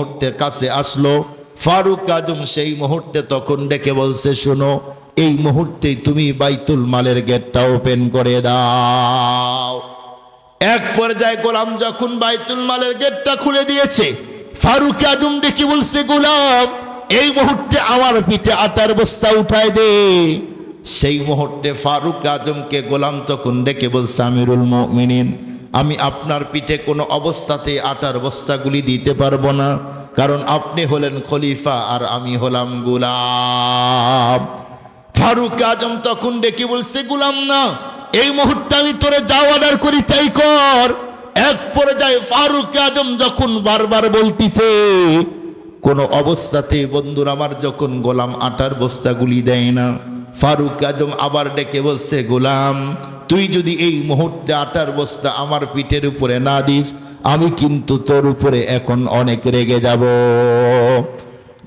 মুহূর্তে কাছে আসলো। ফারুক আজম সেই মুহূর্তে তখন ডেকে বলছে, শোনো, এই মুহূর্তেই তুমি বাইতুল মালের গেটটা ওপেন করে দাও। এক পর্যায়ে গোলাম যখন বাইতুল মালের গেটটা খুলে দিয়েছে, ফারুক আজম ডেকে বলছে, গোলাম, এই মুহূর্তে আমার পিঠে আটার বস্তা উঠায় দে। সেই মুহূর্তে ফারুক আজমকে গোলাম তখন ডেকে বলছে, আমিরুল মিনিন আমি আপনার পিঠে কোনো অবস্থাতে আটার বস্তাগুলি দিতে পারব না, কারণ আপনি হলেন খলিফা আর আমি হলাম গোলাম। ফারুক আজম তখন ডেকে বলছে, গুলাম না, এই মুহূর্তে আমি তোরে যা অর্ডার করি তাই কর। এক পর্যায়ে ফারুক আজম যখন বারবার বলতিছে, কোন অবস্থাতে বন্ধুর আমার যখন গোলাম আটার বস্তাগুলি দেয় না ফারুক আজম আবার ডেকে বলছে, গোলাম, তুই যদি এই মুহূর্তে আটার বস্তা আমার পিঠের উপরে না দিস, আমি কিন্তু তোর উপরে এখন অনেক রেগে যাব।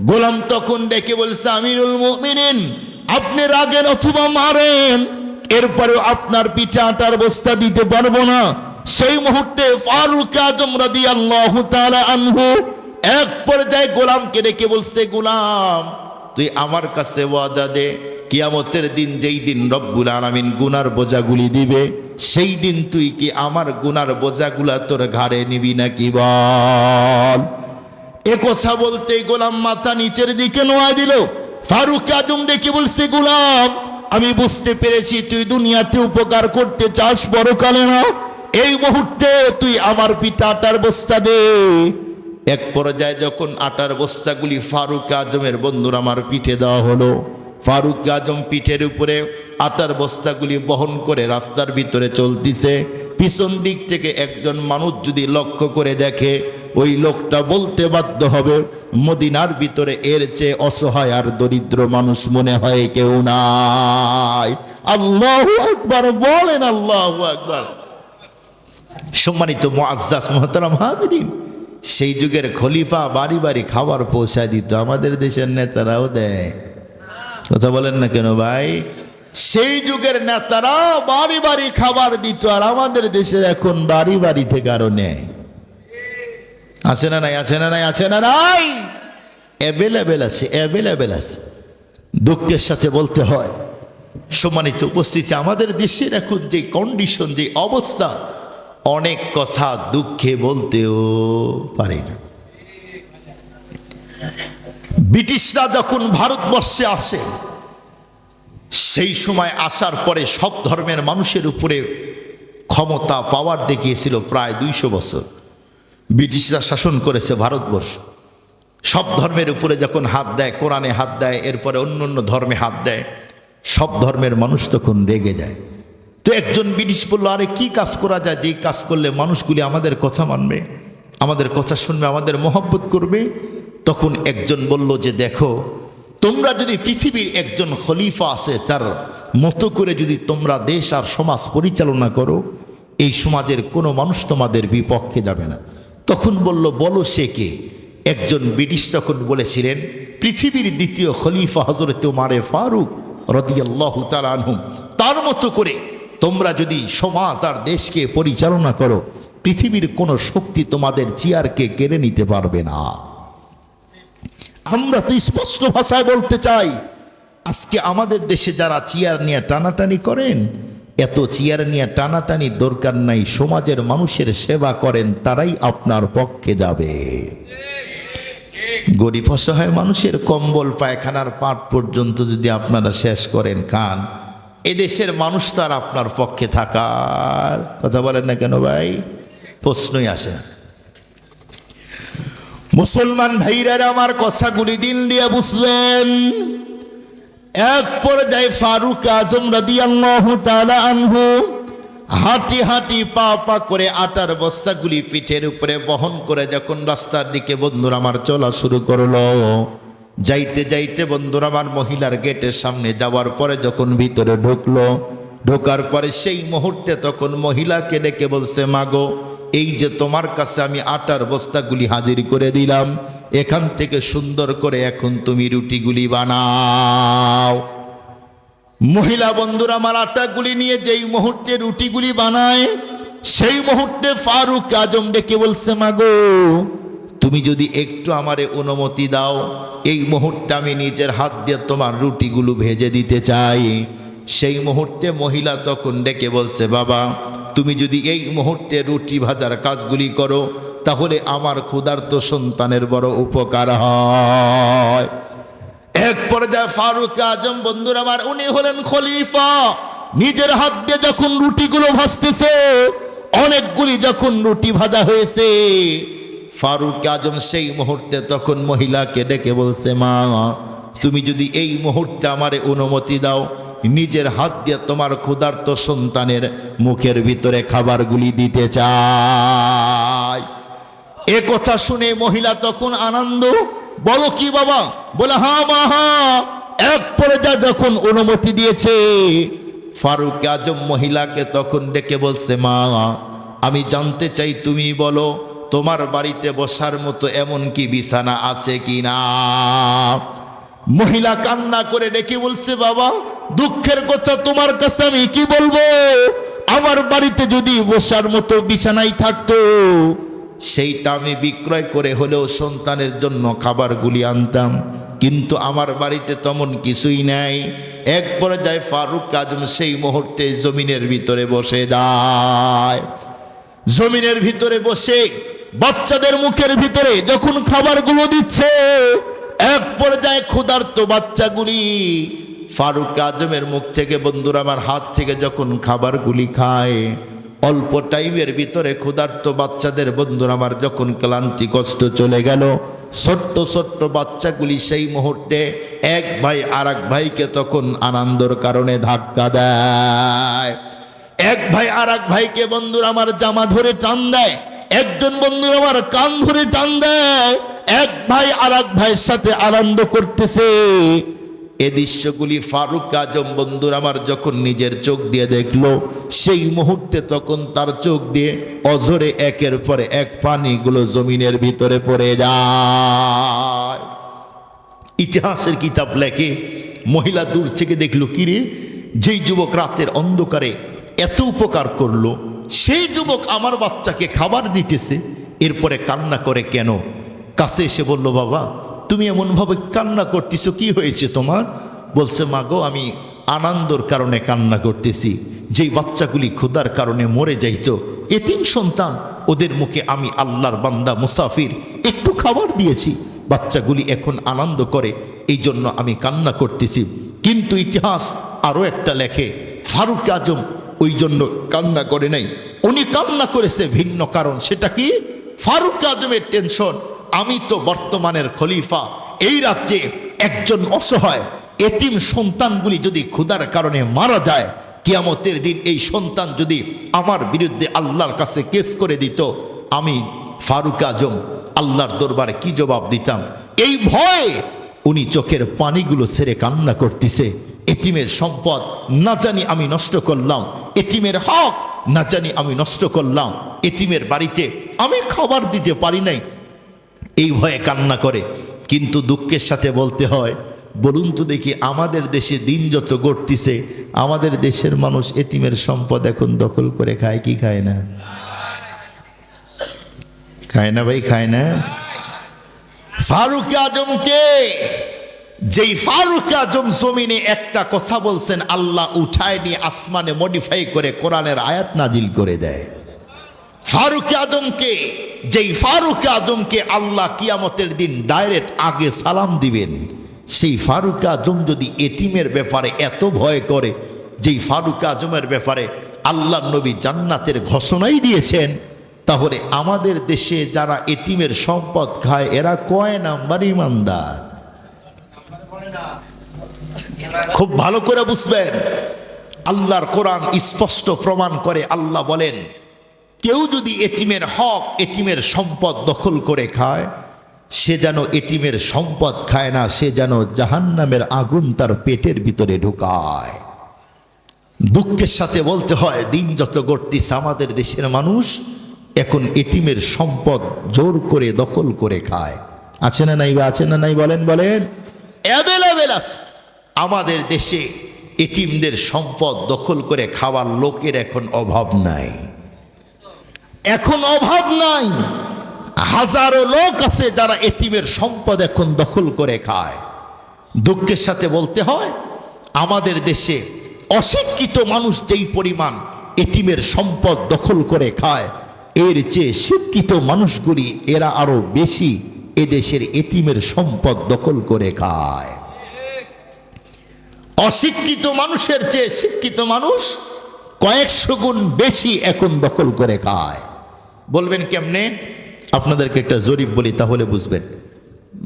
গোলাম তখন ডেকে বলছে, আমিরুল মুমিনিন, আপনি রাগেন অথবা মারেন, এরপরেও আপনার পিঠে আটার বস্তা দিতে পারব না। সেই মুহূর্তে ফারুক আজম রাদি আল্লাহ আনহু এক পর্যায়ে গোলামকে ডেকে বলছে, গোলাম, তুই আমার কাছে ওয়াদা দে কিয়ামতের দিন যেই দিন রব্বুল আলামিন গুনার বোঝাগুলি দিবে, সেই দিন তুই কি আমার গুনার বোঝাগুলা তোর ঘাড়ে নিবি নাকি বল? এ কথা বলতে গোলাম মাথা নিচের দিকে নোয়া দিল। ফারুক আজম ডেকে বলছে, গোলাম, আমি বুঝতে পেরেছি তুই দুনিয়াতে উপকার করতে চাস বড়কালে না। এই মুহূর্তে তুই আমার পিঠা আটার বস্তা দে। এক পর্যায়ে যখন আটার বস্তাগুলি ফারুক আজমের বন্ধুর আমার পিঠে দেওয়া হলো ফারুক আজম পিঠের উপরে আটার বস্তাগুলি বহন করে রাস্তার ভিতরে চলতিছে। পিছন দিক থেকে একজন মানুষ যদি লক্ষ্য করে দেখে, ওই লোকটা বলতে বাধ্য হবে, মদিনার ভিতরে এর চেয়ে অসহায় আর দরিদ্র মানুষ মনে হয় কেউ নাই। আল্লাহ একবার বলেন আল্লাহ একবার সম্মানিত মুআজ্জাজ মোহতারাম হাজরিন, সেই যুগের খলিফা বাড়ি বাড়ি খাবার পৌঁছায় দিত, আমাদের দেশের নেতারাও দেয়। কথা বলেন না কেন ভাই? সেই যুগের নেতারা বাড়ি বাড়ি খাবার দিত, আর আমাদের দেশের এখন বাড়ি বাড়ি থেকে আরও নেয় আছে না নাই, আছে না নাই, আছে না নাই? অ্যাভেলেবেল আছে অ্যাভেলেবেল আছে। দুঃখের সাথে বলতে হয়, সম্মানিত উপস্থিতি, আমাদের দেশের এখন যে কন্ডিশন যে অবস্থা, অনেক কথা দুঃখে বলতেও পারি না। ব্রিটিশরা যখন ভারতবর্ষে আসে, সেই সময় আসার পরে সব ধর্মের মানুষের উপরে ক্ষমতা পাওয়ার দেখিয়েছিল প্রায় দুইশো বছর। ব্রিটিশরা শাসন করেছে ভারতবর্ষ। সব ধর্মের উপরে যখন হাত দেয়, কোরআনে হাত দেয়, এরপরে অন্য অন্য ধর্মে হাত দেয়, সব ধর্মের মানুষ তখন রেগে যায়। তো একজন ব্রিটিশ বলল, আরে, কি কাজ করা যায়? যেই কাজ করলে মানুষগুলি আমাদের কথা মানবে, আমাদের কথা শুনবে, আমাদের মহব্বত করবে তখন একজন বলল যে, দেখো, তোমরা যদি পৃথিবীর একজন খলিফা আছে, তার মতো করে যদি তোমরা দেশ আর সমাজ পরিচালনা করো, এই সমাজের কোনো মানুষ তোমাদের বিপক্ষে যাবে না। তখন বলল, বলো সে কে? একজন ব্রিটিশ তখন বলেছিলেন, পৃথিবীর দ্বিতীয় খলিফা হজরত মারে ফারুক রদিয়াল্লাহ তালানহুম তার মতো করে তোমরা যদি সমাজ আর দেশকে পরিচালনা করো, পৃথিবীর কোনো শক্তি তোমাদের চেয়ারকে কেড়ে নিতে পারবে না। আমরা তো স্পষ্ট ভাষায় বলতে চাই, আজকে আমাদের দেশে যারা চেয়ার নিয়ে টানাটানি করেন, এত চেয়ার নিয়ে টানাটানি দরকার নাই, সমাজের মানুষের সেবা করেন, তারাই আপনার পক্ষে যাবে। গরিব অসহায় মানুষের কম্বল, পায়খানার পাট পর্যন্ত যদি আপনারা শেষ করেন কান এদেশের মানুষ তার আপনার পক্ষে থাকার কথা বলেন না কেন ভাই? প্রশ্নই আসে না। মুসলমান ভাইরা আমার কথাগুলি দিন দিয়ে বুঝলেন? এক পর্যায়ে ফারুক আজম রাদি আল্লাহ আনহু হাঁটি হাঁটি পা পা করে আটার বস্তাগুলি পিঠের উপরে বহন করে যখন রাস্তার দিকে বন্ধুরা আমার চলা শুরু করল, যাইতে যাইতে বন্ধুরা আমার মহিলার গেটের সামনে যাওয়ার পরে যখন ভিতরে ঢুকলো, ঢোকার পরে সেই মুহূর্তে তখন মহিলাকে ডেকে বলছে, মাগো এই যে তোমার কাছে আমি আটার বস্তাগুলি হাজির করে দিলাম, এখান থেকে সুন্দর করে এখন তুমি রুটিগুলি বানাও। মহিলা বন্ধুরা, আমার আটাগুলি নিয়ে যেই মুহূর্তে রুটিগুলি বানায়, সেই মুহূর্তে ফারুক আজম ডেকে বলছে মাগো তুমি যদি একটু আমারে অনুমতি দাও, এই মুহূর্তে আমি নিজের হাত দিয়ে তোমার রুটিগুলো ভেজে দিতে চাই। সেই মুহূর্তে মহিলা তখন ডেকে বলছে, বাবা তুমি যদি এই মুহূর্তে রুটি ভাজার কাজগুলি করো, তাহলে আমার ক্ষুধার্ত সন্তানের বড় উপকার হয়। এক পর্যায়ে ফারুক আজম, বন্ধুর আমার, উনি হলেন খলিফা। নিজের হাত দিয়ে যখন রুটিগুলো ভাজতেছে, অনেকগুলি যখন রুটি ভাজা হয়েছে, ফারুক আজম সেই মুহূর্তে তখন মহিলাকে ডেকে বলছে, মা, তুমি যদি এই মুহূর্তে আমারে অনুমতি দাও নিজের হাত দিয়ে তোমার ক্ষুধার্ত সন্তানের মুখের ভিতরে খাবারগুলি দিতে চাই। এ কথা শুনে মহিলা তখন আনন্দ, বলো কি বাবা? বলে, হা মা, হা। এক পর্যায়ে যখন অনুমতি দিয়েছে, ফারুক আজম মহিলাকে তখন ডেকে বলছে, মা, আমি জানতে চাই তুমি বলো, তোমার বাড়িতে বসার মতো এমন কি বিছানা আছে কি না? মহিলা কান্না করে ডেকে বলছে, বাবা দুঃখের কথা তোমার কাছে আমি কি বলব? আমার বাড়িতে যদি বসার মতো বিছানাই থাকতো, সেইটা আমি বিক্রয় করে হলেও সন্তানের জন্য খাবারগুলি আনতাম। কিন্তু আমার বাড়িতে তেমন কিছুই নাই। এক পর্যায়ে ফারুক আজম সেই মুহূর্তে জমিনের ভিতরে বসে যায়। জমিনের ভিতরে বসে বাচ্চাদের মুখের ভিতরে যখন খাবারগুলো দিচ্ছে, এক পর্যায়ে ক্ষুধার্ত বাচ্চাগুলি ফারুক আজমের মুখ থেকে বন্ধুরা আমার হাত থেকে যখন খাবারগুলি খায়, অল্প টাইমের ভিতরে ক্ষুধার্ত বাচ্চাদের বন্ধুরা আমার যখন ক্লান্তি কষ্ট চলে গেল, ছোট্ট ছোট্ট বাচ্চাগুলি সেই মুহূর্তে এক ভাই আর ভাইকে তখন আনন্দর কারণে ধাক্কা দেয়। এক ভাই আর ভাইকে বন্ধুর আমার জামা ধরে টান দেয়, একজন বন্ধু আমার কান ধরে টান দেয়, এক ভাই আর ভাইয়ের সাথে আনন্দ করতেছে। এ দৃশ্যগুলি ফারুক আজম বন্ধুর আমার যখন নিজের চোখ দিয়ে দেখল, সেই মুহূর্তে তখন তার চোখ দিয়ে অঝরে একের পরে এক পানিগুলো জমিনের ভিতরে পড়ে যায়। ইতিহাসের কিতাব লেখে, মহিলা দূর থেকে দেখল, কিরে, যেই যুবক রাতের অন্ধকারে এত উপকার করল, সেই যুবক আমার বাচ্চাকে খাবার দিতেছে, এরপরে কান্না করে কেন? কাছে এসে বলল, বাবা তুমি এমনভাবে কান্না করতেছো, কি হয়েছে তোমার? বলছে মা গো আমি আনন্দর কারণে কান্না করতেছি। যেই বাচ্চাগুলি ক্ষুধার কারণে মরে যাইতো, এতিম সন্তান, ওদের মুখে আমি আল্লাহর বান্দা মুসাফির, একটু খাবার দিয়েছি। বাচ্চাগুলি এখন আনন্দ করে এই জন্য আমি কান্না করতেছি। কিন্তু ইতিহাস আরও একটা লেখে, ফারুক আজম ওই জন্য কান্না করে নাই। উনি কান্না করেছে ভিন্ন কারণ, সেটা কি? ফারুক আজমের টেনশন আমি তো বর্তমানের খলিফা। এই রাজ্যে একজন অসহায় এতিম সন্তানগুলি যদি ক্ষুধার কারণে মারা যায়, কিয়ামতের দিন এই সন্তান যদি আমার বিরুদ্ধে আল্লাহর কাছে কেস করে দিত, আমি ফারুক আজম আল্লাহর দরবারে কি জবাব দিতাম? এই ভয়ে উনি চোখের পানিগুলো সেরে কান্না করতেছে। এতিমের সম্পদ না জানি আমি নষ্ট করলাম। এতিমের হক না জানি আমি নষ্ট করলাম। এতিমের বাড়িতে আমি খাবার দিতে পারি নাই। এই ভয়ে কান্না করে। কিন্তু দুঃখের সাথে বলতে হয়, বলুন তো দেখি আমাদের দেশে দিন যত গড়তিছে, আমাদের দেশের মানুষ এতিমের সম্পদ এখন দখল করে খায় কি খায় না? খায় না ভাই, খায় না? ফারুক আজমকে যেই ফারুক আজম জমিনে একটা কথা বলছেন, আল্লাহ উঠায় নিয়ে আসমানে মডিফাই করে কোরআনের আয়াত নাজিল করে দেয়। ফারুক আজমকে যেই ফারুক আজমকে আল্লাহ কিয়ামতের দিন ডাইরেক্ট আগে সালাম দিবেন, সেই ফারুক আজম যদি এতিমের ব্যাপারে এত ভয় করে, যেই ফারুক আজমের ব্যাপারে আল্লাহ নবী জান্নাতের ঘোষণাই দিয়েছেন, তাহলে আমাদের দেশে যারা এতিমের সম্পদ খায়, এরা কয় নাম্বার ইমানদার? খুব ভালো করে বুঝবেন। আল্লাহর কোরআন স্পষ্ট প্রমাণ করে, আল্লাহ বলেন কেউ যদি এটিমের হক এটিমের সম্পদ দখল করে খায়, সে যেন এটিমের সম্পদ খায় না, সে যেন জাহান্নামের আগুন তার পেটের ভিতরে ঢুকায়। দুঃখের সাথে বলতে হয়, দিন যত গড়তিস আমাদের দেশের মানুষ, এখন এটিমের সম্পদ জোর করে দখল করে খায়। আছে না নাই বা আছে না নাই বলেন বলেন। অ্যাভেলেবেল আছে। আমাদের দেশে এটিমদের সম্পদ দখল করে খাওয়ার লোকের এখন অভাব নাই। এখন অভাব নাই। হাজারো লোক আছে যারা এতিমের সম্পদ এখন দখল করে খায়। দুঃখের সাথে বলতে হয়, আমাদের দেশে অশিক্ষিত মানুষ যেই পরিমাণ এতিমের সম্পদ দখল করে খায়, এর চেয়ে শিক্ষিত মানুষগুলি এরা আরও বেশি এদেশের এতিমের সম্পদ দখল করে খায়। অশিক্ষিত মানুষের চেয়ে শিক্ষিত মানুষ কয়েকশো গুণ বেশি এখন দখল করে খায়। বলবেন কেমনে? আপনাদেরকে একটা জরিপ বলি, তাহলে বুঝবেন।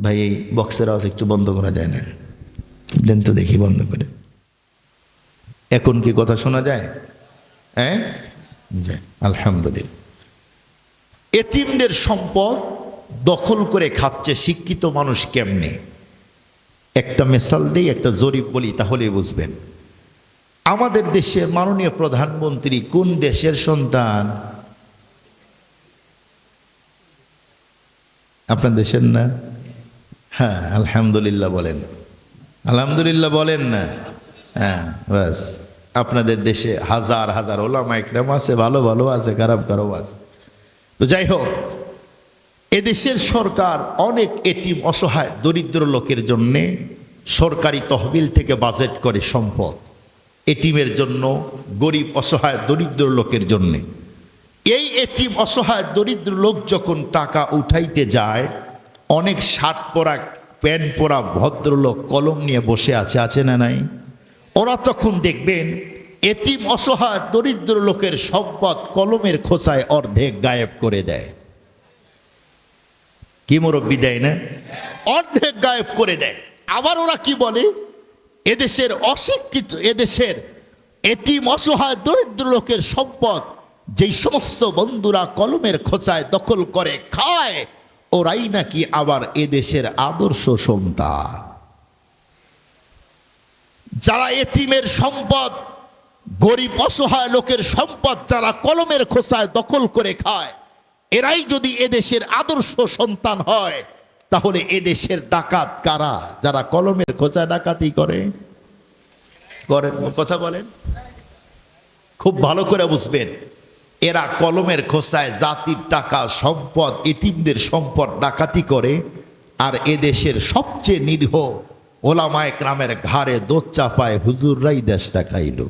ভাই, এই বক্সের আওয়াজ একটু বন্ধ করা যায় না। দেন তো দেখি, বন্ধ করে। এখন কি কথা শোনা যায়? হ্যাঁ? আলহামদুলিল্লাহ। এতিমদের সম্পদ দখল করে খাচ্ছে শিক্ষিত মানুষ কেমনে? একটা মেসাল দিই, একটা জরিপ বলি তাহলেই বুঝবেন। আমাদের দেশের মাননীয় প্রধানমন্ত্রী কোন দেশের সন্তান আপনার দেশের না? হ্যাঁ আলহামদুলিল্লাহ বলেন। আলহামদুলিল্লাহ বলেন না? হ্যাঁ বাস আপনাদের দেশে হাজার হাজার ওলামা একরাম আছে, ভালো ভালো আছে, খারাপ খারাপ আছে। তো যাই হোক, এদেশের সরকার অনেক এতিম, অসহায়, দরিদ্র লোকের জন্যে সরকারি তহবিল থেকে বাজেট করে সম্পদ। এটিমের জন্য, গরিব, অসহায়, দরিদ্র লোকের জন্যে। এই এতিম অসহায় দরিদ্র লোক যখন টাকা উঠাইতে যায়, অনেক শার্ট পরা, প্যান্ট পরা ভদ্রলোক কলম নিয়ে বসে আছে আছে না নাই? ওরা তখন দেখবেন, এতিম অসহায় দরিদ্র লোকের সম্পদ কলমের খোসায় অর্ধেক গায়েব করে দেয়। কি মুরব্বী দেয় না? অর্ধেক গায়েব করে দেয়। আবার ওরা কি বলে? এদেশের অশিক্ষিত, এদেশের এতিম অসহায় দরিদ্র লোকের সম্পদ যেই সমস্ত বন্ধুরা কলমের খোঁচায় দখল করে খায়, ওরাই নাকি আবার এদেশের আদর্শ সন্তান। যারা এতিমের সম্পদ, গরিব অসহায় লোকের সম্পদ যারা কলমের খোসায় দখল করে খায়, এরাই যদি এদেশের আদর্শ সন্তান হয়, তাহলে এদেশের ডাকাত কারা? যারা কলমের খোঁচায় ডাকাতি করে। করেন, কথা বলেন। খুব ভালো করে বুঝবেন। এরা কলমের খোসায় জাতির টাকা, সম্পদ এতিমদের সম্পদ ডাকাতি করে আর এদেশের সবচেয়ে নিরীহ ওলামায় গ্রামের ঘাড়ে দোচ চাপায় হুজুররাই দেশটা খাইল।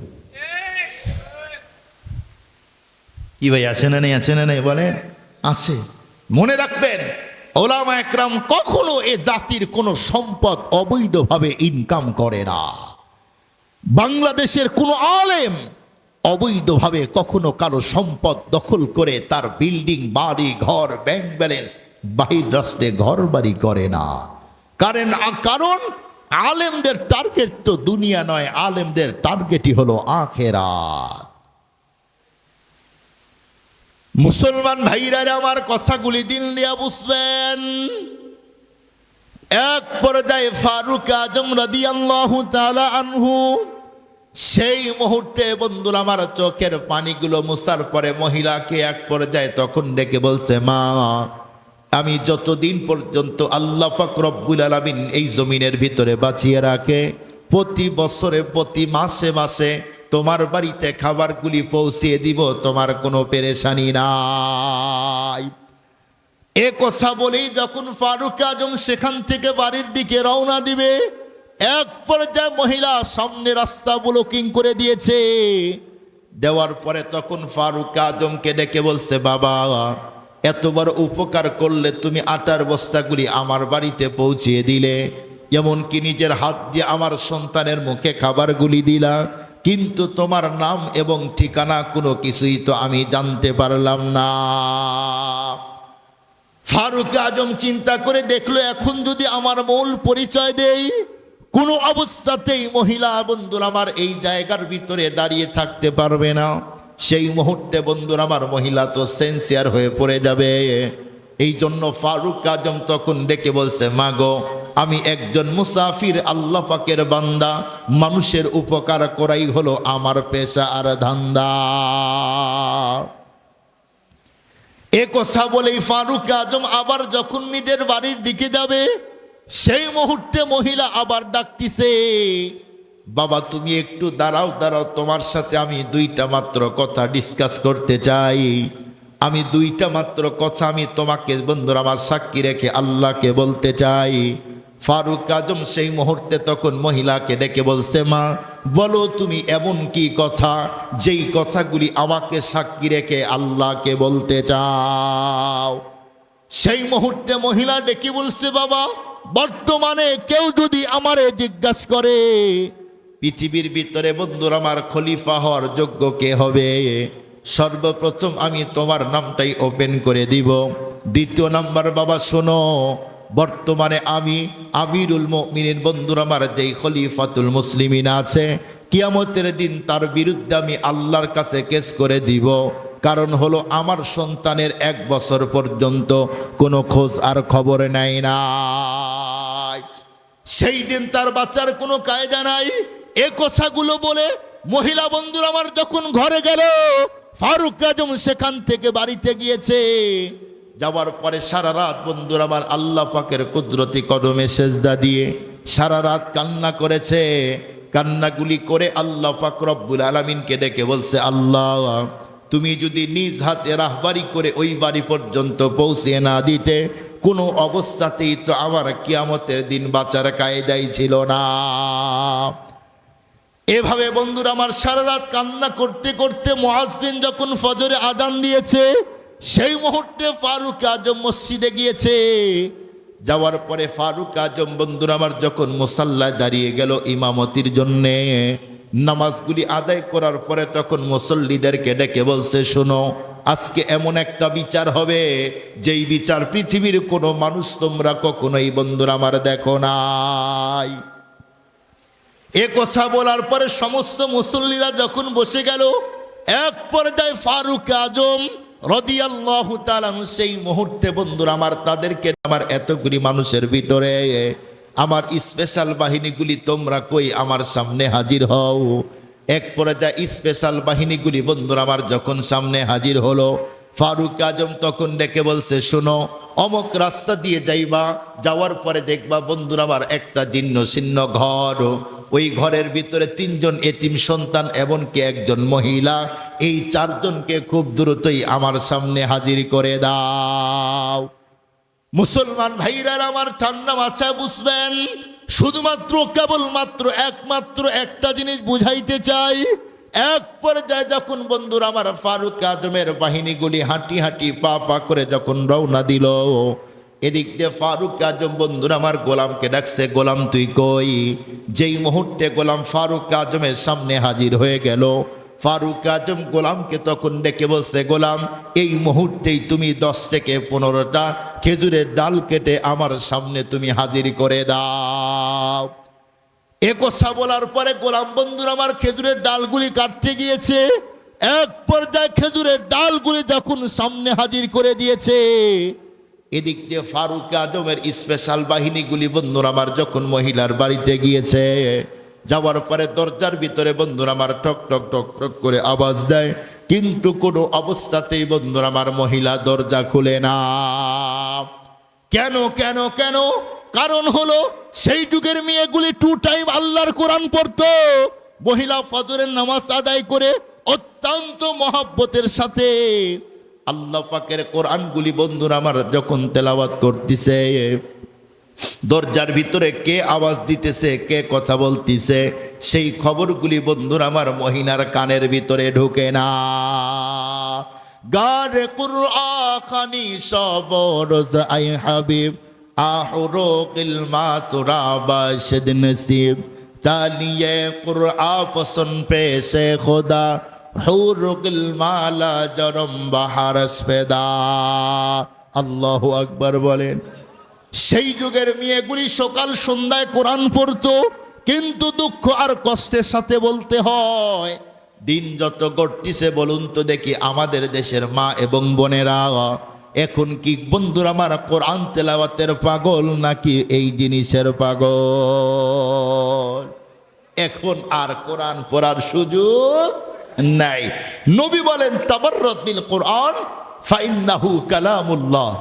কি ভাই, আছে না নেই, আছে না নেই বলেন? আছে। মনে রাখবেন ওলামা একরাম কখনো এ জাতির কোনো সম্পদ অবৈধভাবে ইনকাম করে না। বাংলাদেশের কোনো আলেম অবৈধভাবে কখনো কারও সম্পদ দখল করে তার বিল্ডিং, বাড়ি, ঘর ব্যাংক ব্যালেন্স বাহির রাষ্ট্রে ঘর বাড়ি করে না। কারণ কারণ আলেমদের টার্গেট তো দুনিয়া নয়, আলেমদের টার্গেটই হলো আখেরা মুসলমান ভাইরা আমার কথাগুলি দিন দিয়া বুঝবেন? এক পর্যায়ে ফারুক আজম রাদি আল্লাহ আনহু সেই মুহূর্তে বন্ধুর আমার চোখের পানিগুলো মুসার পরে মহিলাকে এক পর্যায়ে তখন ডেকে বলছে, মা, আমি যতদিন পর্যন্ত আল্লাহ পাক রব্বুল আলমিন এই জমিনের ভিতরে বাঁচিয়ে রাখে, প্রতি বছরে, প্রতি মাসে মাসে তোমার বাড়িতে খাবারগুলি পৌঁছিয়ে দিব, তোমার কোনো পেরেশানি নাই। এ কথা বলেই যখন ফারুক আজম সেখান থেকে বাড়ির দিকে রওনা দিবে এক পর্যায়ে মহিলা সামনে রাস্তা ব্লকিং করে দিয়েছে। দেওয়ার পরে তখন ফারুক আজমকে ডেকে বলছে, বাবা, এত বড় উপকার করলে তুমি আটার বস্তাগুলি আমার বাড়িতে পৌঁছিয়ে দিলে। এমনকি নিজের হাত দিয়ে আমার সন্তানের মুখে খাবারগুলি দিলা। কিন্তু তোমার নাম এবং ঠিকানা কোনো কিছুই তো আমি জানতে পারলাম না। ফারুক আজম চিন্তা করে দেখল, এখন যদি আমার মূল পরিচয় দেই কোনো অবস্থাতেই মহিলা বন্ধুর আমার এই জায়গার ভিতরে দাঁড়িয়ে থাকতে পারবে না। সেই মুহূর্তে বন্ধুর আমার মহিলা তো সেন্সিয়ার হয়ে পড়ে যাবে। এই জন্য ফারুক আজম তখন ডেকে বলছে, মাগো, আমি একজন মুসাফির আল্লাহ পাকের বান্দা। মানুষের উপকার করাই হলো আমার পেশা আর ধান্দা। এ কথা বলেই ফারুক আজম আবার যখন নিজের বাড়ির দিকে যাবে সেই মুহূর্তে মহিলা আবার ডাকতিছে, বাবা, তুমি একটু দাঁড়াও দাঁড়াও, তোমার সাথে আমি দুইটা মাত্র কথা ডিসকাস করতে চাই। আমি দুইটা মাত্র কথা আমি তোমাকে বন্ধুরা আমার সাক্ষী রেখে আল্লাহকে বলতে চাই। ফারুক আজম সেই মুহূর্তে তখন মহিলাকে ডেকে বলছে, মা, বলো তুমি এমন কি কথা, যেই কথাগুলি আমাকে সাক্ষী রেখে আল্লাহকে বলতে চাও? সেই মুহূর্তে মহিলা ডেকে বলছে, বাবা বর্তমানে কেউ যদি আমারে জিজ্ঞাসা করে, পৃথিবীর ভিতরে বন্ধুর আমার খলিফা হওয়ার যোগ্য কে হবে? সর্বপ্রথম আমি তোমার নামটাই ওপেন করে দিব। দ্বিতীয় নাম্বার, বাবা, শোনো, বর্তমানে আমি আমিরুল মিনের বন্ধুর আমার যেই খলিফাতুল মুসলিমিন আছে, কিয়ামতের দিন তার বিরুদ্ধে আমি আল্লাহর কাছে কেস করে দিব। কারণ হলো আমার সন্তানের এক বছর পর্যন্ত কোনো খোঁজ আর খবর নেয় নাই। সেই দিন তার বাচ্চার কোনো কায়দা নাই। এ কথাগুলো বলে মহিলা বন্ধুর আমার যখন ঘরে গেল, ফারুক আজম সেখান থেকে বাড়িতে গিয়েছে। যাওয়ার পরে সারা রাত বন্ধুর আমার আল্লাহ পাকের কুদরতি কদমে সেজদা দিয়ে সারা রাত কান্না করেছে। কান্নাগুলি করে আল্লাহ পাক রব্বুল আলমিনকে ডেকে বলছে, আল্লাহ তুমি যদি নিজ হাতে রাহবারি করে ওই বাড়ি পর্যন্ত পৌঁছে না দিতে, কোনো অবস্থাতেই তো আমার কিয়ামতের দিন বাঁচার কায়দাই ছিল না। এভাবে বন্ধুরা আমার সারা রাত কান্না করতে করতে মহাসিন যখন ফজরে আদান দিয়েছে, সেই মুহূর্তে ফারুক আজম মসজিদে গিয়েছে। যাওয়ার পরে ফারুক আজম বন্ধুরা আমার যখন মুসাল্লায় দাঁড়িয়ে গেল ইমামতির জন্যে নামাজগুলি আদায় করার পরে তখন মুসল্লিদেরকে ডেকে বলছে, শোনো, আজকে এমন একটা বিচার হবে, যেই বিচার পৃথিবীর কোনো মানুষ তোমরা কখনোই বন্ধুরা আমার দেখো নাই। এ কথা বলার পরে সমস্ত মুসল্লিরা যখন বসে গেল, এক পর্যায়ে ফারুক আজম রদিয়াল্লাহু তাআলা সেই মুহূর্তে বন্ধুরা আমার তাদেরকে, আমার এতগুলি মানুষের ভিতরে আমার স্পেশাল বাহিনীগুলি তোমরা কই আমার সামনে হাজির হও? এক পর্যায়ে স্পেশাল বাহিনীগুলি, বন্ধুরা, আমার যখন সামনে হাজির হলো, ফারুক আজম তখন ডেকে বলছে, শোনো, অমক রাস্তা দিয়ে যাইবা, যাওয়ার পরে দেখবা, বন্ধুরা, আমার একটা জীর্ণ ছিন্ন ঘর। ওই ঘরের ভিতরে তিনজন এতিম সন্তান এমনকি একজন মহিলা, এই চারজনকে খুব দ্রুতই আমার সামনে হাজির করে দাও। মুসলমান ভাইরার আমার ঠান্ডা মাথায় বুঝবেন, শুধুমাত্র কেবলমাত্র একমাত্র একটা জিনিস বুঝাইতে চাই। এক পর্যায়ে যখন বন্ধুর আমার ফারুক আজমের বাহিনীগুলি হাঁটি হাঁটি পা পা করে যখন রওনা দিল, এদিক দিয়ে ফারুক আজম বন্ধুরা আমার গোলামকে ডাকছে, গোলাম, তুই কই? যেই মুহূর্তে গোলাম ফারুক আজমের সামনে হাজির হয়ে গেল ফারুক আজম গোলামকে তখন ডেকে বলছে, গোলাম, এই মুহূর্তেই তুমি দশ থেকে পনেরোটা খেজুরের ডাল কেটে আমার সামনে তুমি হাজির করে দাও। এ কথা বলার পরে গোলাম বন্ধুর আমার খেজুরের ডালগুলি কাটতে গিয়েছে। এক পর্যায়ে খেজুরের ডালগুলি যখন সামনে হাজির করে দিয়েছে। এদিক দিয়ে ফারুক আজমের স্পেশাল বাহিনীগুলি বন্ধুর আমার যখন মহিলার বাড়িতে গিয়েছে যাওয়ার পরে দরজার ভিতরে বন্ধুরা আমার টক টক টক টক করে আওয়াজ দেয়। কিন্তু কোনো অবস্থাতেই বন্ধুরা আমার মহিলা দরজা খুলে না। কেন কেন কেন? কারণ হলো সেই যুগের মেয়েগুলি টু টাইম আল্লাহর কোরআন পড়তো। মহিলা ফজরের নামাজ আদায় করে অত্যন্ত মহাব্বতের সাথে আল্লাহ পাকের কোরআনগুলি বন্ধুরা আমার যখন তেলাওয়াত করতেছে দরজার ভিতরে কে আওয়াজ দিতেছে, কে কথা বলতিছে, সেই খবরগুলি বন্ধুর আমার মহিনার কানের ভিতরে ঢুকে না। গারে কুরআখানি সবরজ আই হাবিব আহরো কিলমা তুরা বাশদ নসিব। তালিয়ে কুরআ পসন পেশে খোদা হুর কিলমালা জরম বাহারস পেদা আল্লাহু আকবার বলেন। সেই যুগের মেয়েগুলি সকাল সন্ধ্যায় কোরআন পড়তো, কিন্তু দুঃখ আর কষ্টের সাথে বলতে হয়, দিন যত গড়তিছে বলুন তো দেখি আমাদের দেশের মা এবং বোনেরা, এখন কি বন্ধুরা আমার কোরআন তেলাওয়াতের পাগল নাকি এই জিনিসের পাগল? এখন আর কোরআন পড়ার সুযোগ নাই। নবী বলেন তাবাররত বিল কোরআন, ফাইন্নাহু কালামুল্লাহ।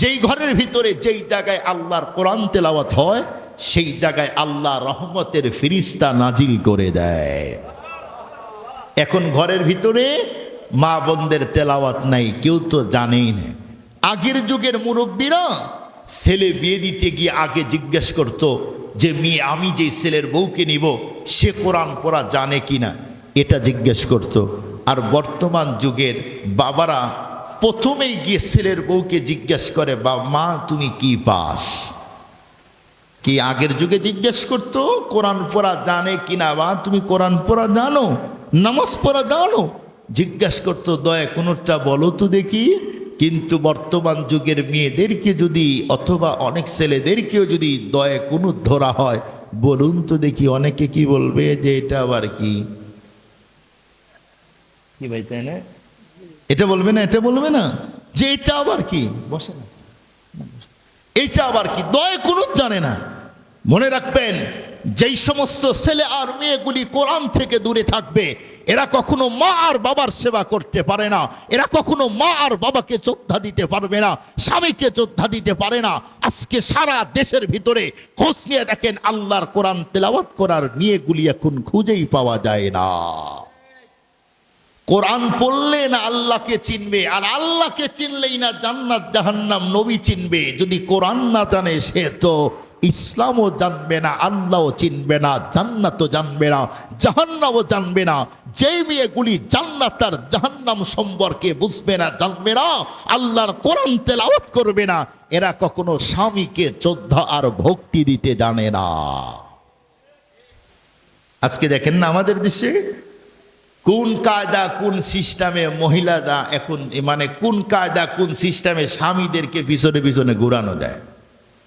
যেই ঘরের ভিতরে যেই জায়গায় আল্লাহর কোরআন তেলাওয়াত হয়, সেই জায়গায় আল্লাহ রহমতের ফিরিস্তা নাজিল করে দেয়। এখন ঘরের ভিতরে মা বোনদের তেলাওয়াত নাই, কেউ তো জানেই না। আগের যুগের মুরব্বীরা ছেলে বিয়ে দিতে গিয়ে আগে জিজ্ঞেস করতো যে, মেয়ে, আমি যে ছেলের বউকে নিব, সে কোরআন পড়া জানে কিনা? এটা জিজ্ঞেস করত। আর বর্তমান যুগের বাবারা প্রথমেই গিয়ে ছেলের বউকে জিজ্ঞেস করে, বা মা, তুমি কি পাস কি আগের যুগে জিজ্ঞেস করতো, কোরআন পড়া জানে কিনা বা, তুমি কোরআন পড়া জানো, নামাজ পড়া জানো? জিজ্ঞেস করতো, দয়া কোনোটা বলো তো দেখি। কিন্তু বর্তমান যুগের মেয়েদেরকে যদি, অথবা অনেক ছেলেদেরকেও যদি দয়া কোনো ধরা হয়, বলুন তো দেখি অনেকে কি বলবে যে এটা আবার কি? কি ভাই তাই না? এটা বলবে না, এটা বলবে না। যে এটা আবার কি? বসে না। এটা আবার কি? দয় কোনো জানে না। মনে রাখবেন, যেই সমস্ত ছেলে আর মেয়েগুলি কোরআন থেকে দূরে থাকবে, এরা কখনো মা আর বাবার সেবা করতে পারে না। এরা কখনো মা আর বাবাকে যোদ্ধা দিতে পারবে না, স্বামীকে যোদ্ধা দিতে পারে না। আজকে সারা দেশের ভিতরে খোঁজ নিয়ে দেখেন, আল্লাহর কোরআন তেলাওয়াত করার মেয়েগুলি এখন খুঁজেই পাওয়া যায় না। কোরআন পড়লে না আল্লাহকে চিনবে, আর আল্লাহকে চিনলেই না জান্নাত, জাহান্নাম নবী চিনবে। যদি কোরআন না জানে সে তো ইসলামও জানবে না, আল্লাহও চিনবে না, জান্নাতও জানবে না, জাহান্নামও জানবে না। যেই মেয়েগুলি জান্নাত আর জাহান্নাম সম্পর্কে বুঝবে না, জানবে না, আল্লাহর কোরআন তেলাওয়াত করবে না, এরা কখনো স্বামীকে যোদ্ধা আর ভক্তি দিতে জানে না। আজকে দেখেন না আমাদের দেশে কোন কায়দা, কোন সিস্টেমে মহিলারা এখন মানে কোন কায়দা, কোন সিস্টেমে স্বামীদেরকে পিছনে পিছনে ঘুরানো যায়?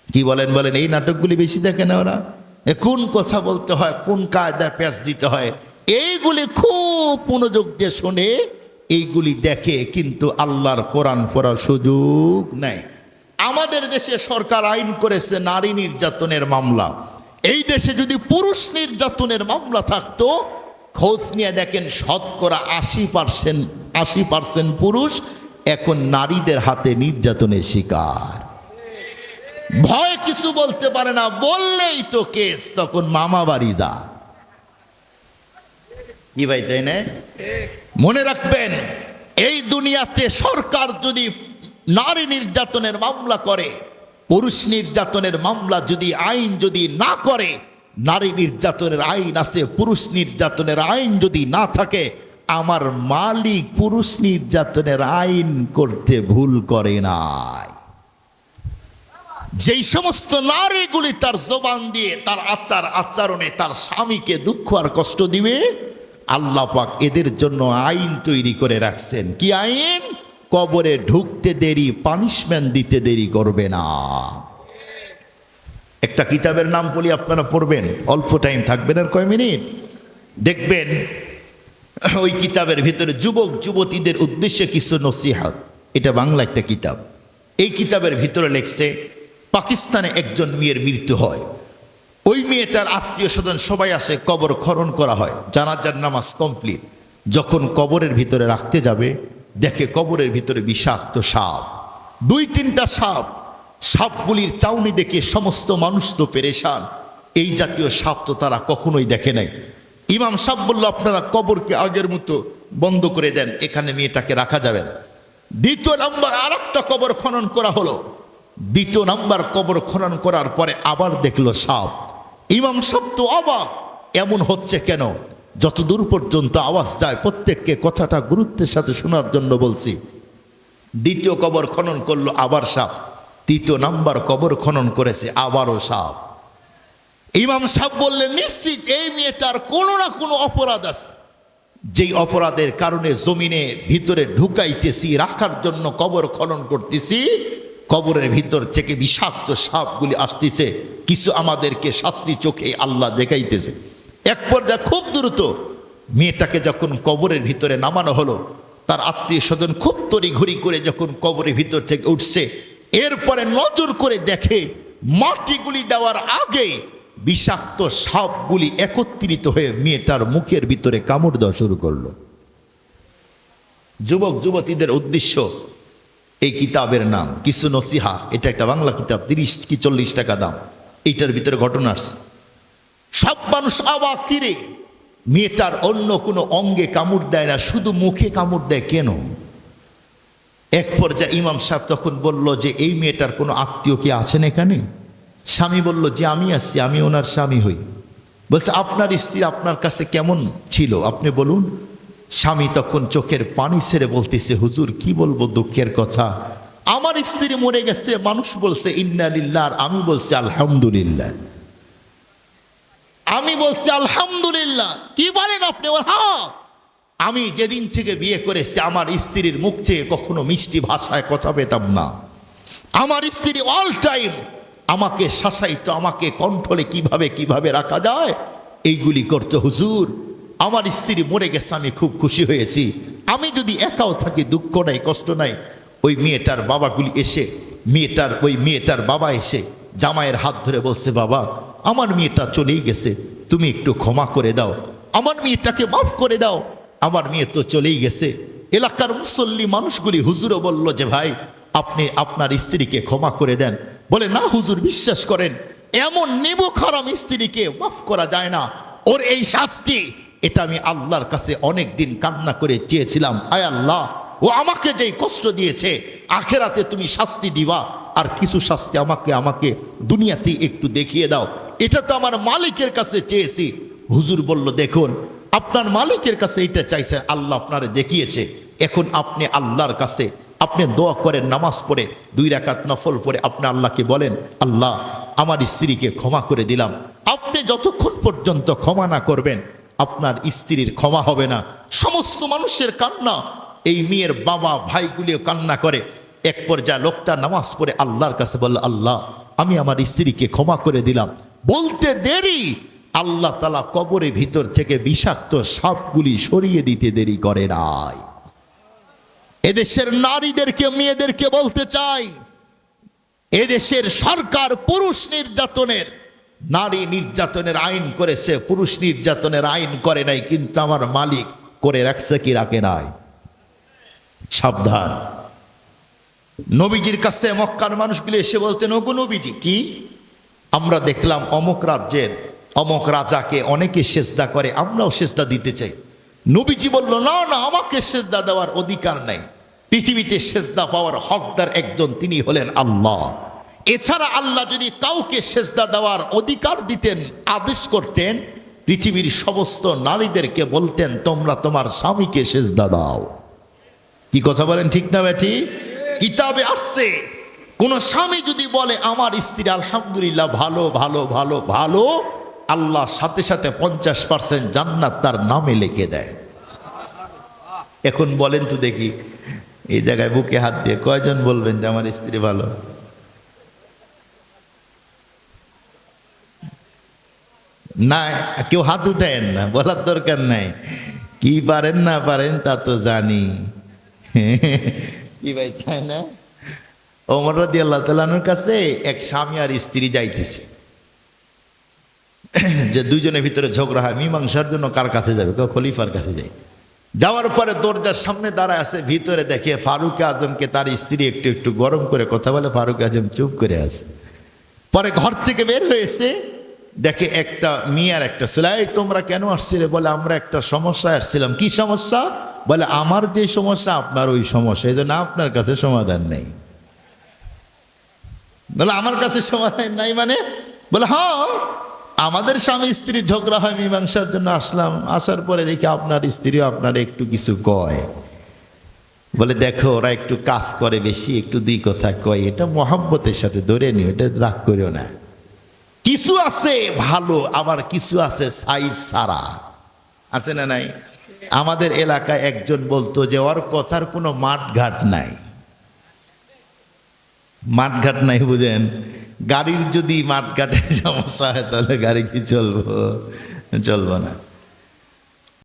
কি বলেন বলেন, এই নাটকগুলি বেশি দেখে না ওরা কোন কথা বলতে হয়, কোন কায়দা প্যাঁচ দিতে হয়? এইগুলি খুব মনোযোগ দিয়ে শোনে এইগুলি দেখে কিন্তু আল্লাহর কোরআন পড়ার সুযোগ নেই আমাদের দেশে সরকার আইন করেছে নারী নির্যাতনের মামলা। এই দেশে যদি পুরুষ নির্যাতনের মামলা থাকতো খোঁজ নিয়ে দেখেন শতকরা আশি পার্সেন্ট আশি পার্সেন্ট পুরুষ এখন নারীদের হাতে নির্যাতনের শিকার। ভয় কিছু বলতে পারে না, বললেই তো কেস, তখন মামা বাড়ি যা কি ভাই, তাই না? মনে রাখবেন, এই দুনিয়াতে সরকার যদি নারী নির্যাতনের মামলা করে, পুরুষ নির্যাতনের মামলা যদি, আইন যদি না করে নারী নির্যাতনের আইন আছে, পুরুষ নির্যাতনের আইন যদি না থাকে, আমার মালিক পুরুষ নির্যাতনের আইন করতে ভুল করে নাই। যেই সমস্ত নারীগুলি তার জবান দিয়ে, তার আচার আচরণে তার স্বামীকে দুঃখ আর কষ্ট দিবে, আল্লাহ পাক এদের জন্য আইন তৈরি করে রাখছেন। কি আইন? কবরে ঢুকতে দেরি পানিশমেন্ট দিতে দেরি করবে না। একটা কিতাবের নাম বলি, আপনারা পড়বেন। অল্প টাইম থাকবেন আর কয় মিনিট? দেখবেন, ওই কিতাবের ভিতরে যুবক, যুবতীদের উদ্দেশ্যে কিছু নসিহাত। এটা বাংলা একটা কিতাব। এই কিতাবের ভিতরে লেখছে, পাকিস্তানে একজন মেয়ের মৃত্যু হয়। ওই মেয়েটার আত্মীয় স্বজন সবাই আসে কবর খনন করা হয়, জানাজার নামাজ কমপ্লিট। যখন কবরের ভিতরে রাখতে যাবে, দেখে কবরের ভিতরে বিষাক্ত সাপ। দুই তিনটা সাপ সাপগুলির চাউনি দেখে সমস্ত মানুষ তো পেরেশান। এই জাতীয় সাপ তো তারা কখনোই দেখে নাই। ইমাম সাপ বলল, আপনারা কবরকে আগের মতো বন্ধ করে দেন, এখানে মেয়েটাকে রাখা যাবে না। দ্বিতীয় নাম্বার আর একটা কবর খনন করা হলো। দ্বিতীয় নাম্বার কবর খনন করার পরে আবার দেখল সাপ। ইমাম সাহ তো অবাক, এমন হচ্ছে কেন? যত দূর পর্যন্ত আওয়াজ যায়, প্রত্যেককে কথাটা গুরুত্বের সাথে শোনার জন্য বলছি। দ্বিতীয় কবর খনন করল আবার সাপ। তৃতীয় নাম্বার কবর খনন করেছে আবারও সাপ। ইমাম সাহেব বললেন, নিশ্চিত এই মেয়েটার কোনো না কোনো অপরাধ আছে। যেই অপরাধের কারণে জমিনে ভিতরে ঢুকাইতেছি, রাখার জন্য কবর খনন করতেছি, কবরের ভিতর থেকে বিষাক্ত সাপগুলি আসতেছে, কিছু আমাদেরকে শাস্তি চোখে আল্লাহ দেখাইতেছে। এক পর্যায়ে খুব দ্রুত মেয়েটাকে যখন কবরের ভিতরে নামানো হলো, তার আত্মীয় স্বজন খুব তড়িঘড়ি করে যখন কবরের ভিতর থেকে উঠছে এরপরে নজর করে দেখে মাটিগুলি দেওয়ার আগে বিষাক্ত সাপগুলি একত্রিত হয়ে মেয়েটার মুখের ভিতরে কামড় দেওয়া শুরু করল। যুবক, যুবতীদের উদ্দেশ্য, এই কিতাবের নাম, কিছু নসিহা, এটা একটা বাংলা কিতাব, তিরিশ কি চল্লিশ টাকা দাম, এইটার ভিতরে ঘটনা আসছে সব মানুষ আবা কিরে, মেয়েটার অন্য কোনো অঙ্গে কামড় দেয় না, শুধু মুখে কামড় দেয় কেন? এক পর্যায়ে ইমাম সাহেব তখন বলল যে, এই মেয়েটার কোনো আত্মীয় কি আছেন এখানে? স্বামী বলল, যে আমি আছি, আমি ওনার স্বামী হই। বলছে, আপনার স্ত্রী আপনার কাছে কেমন ছিল? আপনি বলুন। স্বামী তখন চোখের পানি ছেড়ে বলতেছে, হুজুর, কি বলব দুঃখের কথা? আমার স্ত্রী মরে গেছে, মানুষ বলছে ইন্নালিল্লাহ আর আমি বলছি, আলহামদুলিল্লাহ। আমি বলছি, আলহামদুলিল্লাহ। কি বলেন আপনি? ওর হা আমি যেদিন থেকে বিয়ে করেছি, আমার স্ত্রীর মুখ থেকে কখনো মিষ্টি ভাষায় কথা পেতাম না। আমার স্ত্রী অল টাইম আমাকে শাসাইতো, আমাকে কণ্ঠলে কীভাবে কীভাবে রাখা যায়, এইগুলি করতে। হুজুর, আমার স্ত্রী মরে গেছে, আমি খুব খুশি হয়েছি। আমি যদি একাও থাকি, দুঃখ নাই, কষ্ট নাই, ওই মেয়েটার বাবাগুলি এসে, মেয়েটার, ওই মেয়েটার বাবা এসে জামাইয়ের হাত ধরে বলছে, বাবা, আমার মেয়েটা চলেই গেছে, তুমি একটু ক্ষমা করে দাও, আমার মেয়েটাকে মাফ করে দাও। আমার মেয়ে তো চলেই গেছে। এলাকার মুসল্লি মানুষগুলি হুজুরও বলল যে, ভাই, আপনি আপনার স্ত্রীকে ক্ষমা করে দেন। বলে, না, হুজুর, বিশ্বাস করেন, এমন নেবু খারাম স্ত্রীকে মাফ করা যায় না। ওর এই শাস্তি, এটা আমি আল্লাহর কাছে অনেক দিন কান্না করে চেয়েছিলাম। আয় আল্লাহ, ও আমাকে যেই কষ্ট দিয়েছে, আখেরাতে তুমি শাস্তি দিবা। আর কিছু শাস্তি আমাকে আমাকে দুনিয়াতে একটু দেখিয়ে দাও। এটা তো আমার মালিকের কাছে চেয়েছি। হুজুর বলল, দেখুন আপনার মালিকের কাছে এটা চাইছে আল্লাহ আপনারে দেখিয়েছে। এখন আপনি আল্লাহর কাছে, আপনি দোয়া করেন, নামাজ পড়ে, দুই রাকাত নফল পড়ে, আপনি আল্লাহকে বলেন, আল্লাহ, আমার স্ত্রীকে ক্ষমা করে দিলাম। আপনি যতক্ষণ পর্যন্ত ক্ষমা না করবেন, আপনার স্ত্রীর ক্ষমা হবে না। সমস্ত মানুষের কান্না, এই মেয়ের বাবা, ভাইগুলিও কান্না করে। এক পর্যায়ে লোকটা নামাজ পড়ে আল্লাহর কাছে বলল, আল্লাহ, আমি আমার স্ত্রীকে ক্ষমা করে দিলাম। বলতে দেরি আল্লাহ তালা কবরের ভিতর থেকে বিষাক্ত সাপগুলি সরিয়ে দিতে দেরি করে নাই। এদেশের নারীদেরকে, মেয়েদেরকে বলতে চাই, এদেশের সরকার পুরুষ নির্যাতনের, নারী নির্যাতনের আইন করেছে, পুরুষ নির্যাতনের আইন করে নাই, কিন্তু আমার মালিক করে রাখছে কি রাখে নাই? সাবধান। নবীজির কাছে মক্কার মানুষগুলি এসে বলতেন, ওগো নবীজি, কি? আমরা দেখলাম অমক রাজ্যের অমক রাজাকে অনেকে সেজদা করে, আমরাও সেজদা দিতে চাই। নবীজি বলল, না না, আমাকে সেজদা দেওয়ার অধিকার নেই। পৃথিবীতে সেজদা পাওয়ার হকদার একজন, তিনি হলেন আল্লাহ। এছাড়া আল্লাহ যদি কাউকে সেজদা দেওয়ার অধিকার দিতেন, আদেশ করতেন, পৃথিবীর সমস্ত নারীদেরকে বলতেন, তোমরা তোমার স্বামীকে সেজদা দাও। কি কথা বলেন ঠিক না ব্যাটি কিতাবে আসছে, কোন স্বামী যদি বলে, আমার স্ত্রী আলহামদুলিল্লাহ, ভালো ভালো ভালো ভালো আল্লাহ সাথে সাথে পঞ্চাশ পার্সেন্ট জান্নাত তার নামে লিখে দেয়। এখন বলেন তো দেখি, এই জায়গায় বুকে হাত দিয়ে কয়জন বলবেন যে আমার স্ত্রী ভালো? না, কেউ হাত উঠায়েন না, বলার দরকার নাই। কি পারেন না পারেন তা তো জানি। কি ভাই, তাই না? ওমর রদি আল্লাহ কাছে এক স্বামী আর স্ত্রী যাইতেছে। যে দুইজনের ভিতরে ঝগড়া হয়, মীমাংসার জন্য কার কাছে যাবে? কেউ খলিফার কাছে যায়। যাওয়ার পরে দরজার সামনে দাঁড়ায় আছে, ভিতরে দেখে ফারুক আজমকে তার স্ত্রী একটু একটু গরম করে কথা বলে, ফারুক আজম চুপ করে আছে। পরে ঘর থেকে বের হয়েছে, দেখে একটা মেয়ে আর একটা ছেলে, "এই তোমরা কেন আসছিলে? বলে, আমরা একটা সমস্যায় আসছিলাম। কি সমস্যা? বলে, আমার যে সমস্যা, আপনার ওই সমস্যা। এই জন্য আপনার কাছে সমাধান নেই। বলে, আমার কাছে সমাধান নাই মানে? বলে হ্যাঁ আমাদের স্বামী স্ত্রী ঝগড়া হয়, মীমাংসার জন্য আসলাম। আসার পরে দেখি আপনার স্ত্রীও আপনার একটু কিছু কয়। বলে, দেখো, ওরা একটু কাজ করে বেশি, একটু দুই কথা কয়। এটা মহাব্বতের সাথে ধরে নিও, এটা রাগ করিও না। কিছু আছে ভালো, আবার কিছু আছে সাইজ সারা। আছে না নাই? আমাদের এলাকায় একজন বলতো যে, ওর কথার কোনো মাঠঘাট নাই। মাঠঘাট নাই বুঝেন? গাড়ির যদি মাঠ কাটে সমস্যা হয় তাহলে গাড়ি কি চলবো? চলবো না।